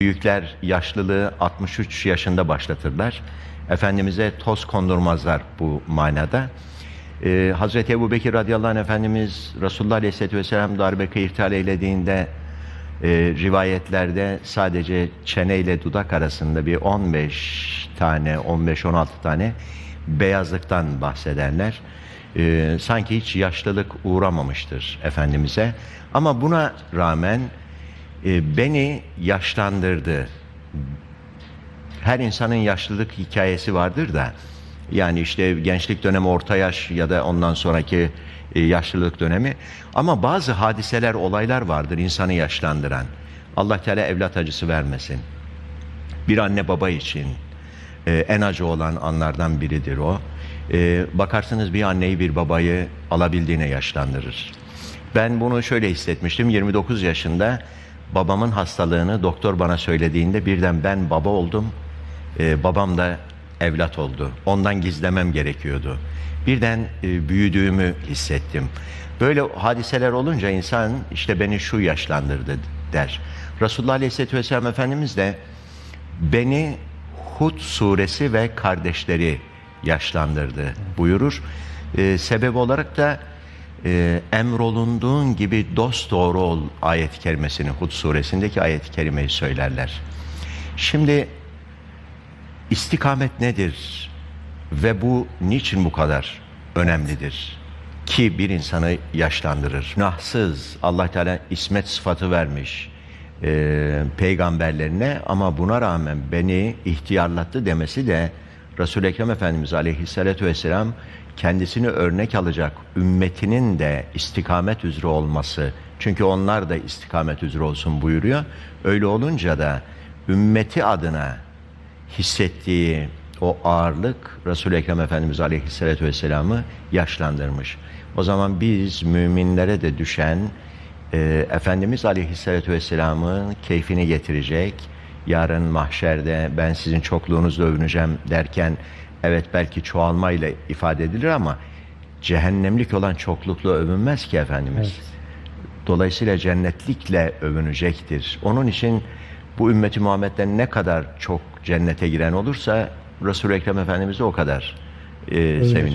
Büyükler yaşlılığı 63 yaşında başlatırlar. Efendimiz'e toz kondurmazlar bu manada. Ee, Hazreti Ebu Bekir radıyallahu anh Efendimiz Resulullah aleyhisselatü vesselam darbe irtihal eylediğinde e, rivayetlerde sadece çene ile dudak arasında bir 15 tane, 15-16 tane beyazlıktan bahsederler. Ee, sanki hiç yaşlılık uğramamıştır Efendimiz'e. Ama buna rağmen e, beni yaşlandırdı. Her insanın yaşlılık hikayesi vardır da yani işte gençlik dönemi, orta yaş ya da ondan sonraki e, yaşlılık dönemi. Ama bazı hadiseler, olaylar vardır insanı yaşlandıran. Allah Teala evlat acısı vermesin. Bir anne baba için e, en acı olan anlardan biridir o. E, bakarsınız bir anneyi bir babayı alabildiğine yaşlandırır. Ben bunu şöyle hissetmiştim. 29 yaşında babamın hastalığını doktor bana söylediğinde birden ben baba oldum. E, babam da evlat oldu. Ondan gizlemem gerekiyordu. Birden e, büyüdüğümü hissettim. Böyle hadiseler olunca insan işte beni şu yaşlandırdı der. Resulullah Aleyhisselatü Vesselam Efendimiz de beni Hud suresi ve kardeşleri yaşlandırdı buyurur. Ee, sebep olarak da e, emrolunduğun gibi dost doğru ol ayet-i kerimesini Hud suresindeki ayet-i kerimeyi söylerler. Şimdi istikamet nedir ve bu niçin bu kadar önemlidir? Ki bir insanı yaşlandırır. Günahsız Allah Teala ismet sıfatı vermiş e, peygamberlerine ama buna rağmen beni ihtiyarlattı demesi de Resul-i Ekrem Efendimiz Aleyhisselatü Vesselam kendisini örnek alacak ümmetinin de istikamet üzere olması çünkü onlar da istikamet üzere olsun buyuruyor. Öyle olunca da ümmeti adına hissettiği o ağırlık Resul-i Ekrem Efendimiz Aleyhisselatü Vesselam'ı yaşlandırmış. O zaman biz müminlere de düşen e, Efendimiz Aleyhisselatü Vesselam'ın keyfini getirecek, yarın mahşerde ben sizin çokluğunuzla övüneceğim derken evet belki çoğalmayla ifade edilir ama cehennemlik olan çoklukla övünmez ki Efendimiz. Dolayısıyla cennetlikle övünecektir. Onun için bu ümmeti Muhammed'den ne kadar çok cennete giren olursa Resul-i Ekrem Efendimiz de o kadar e, sevinir.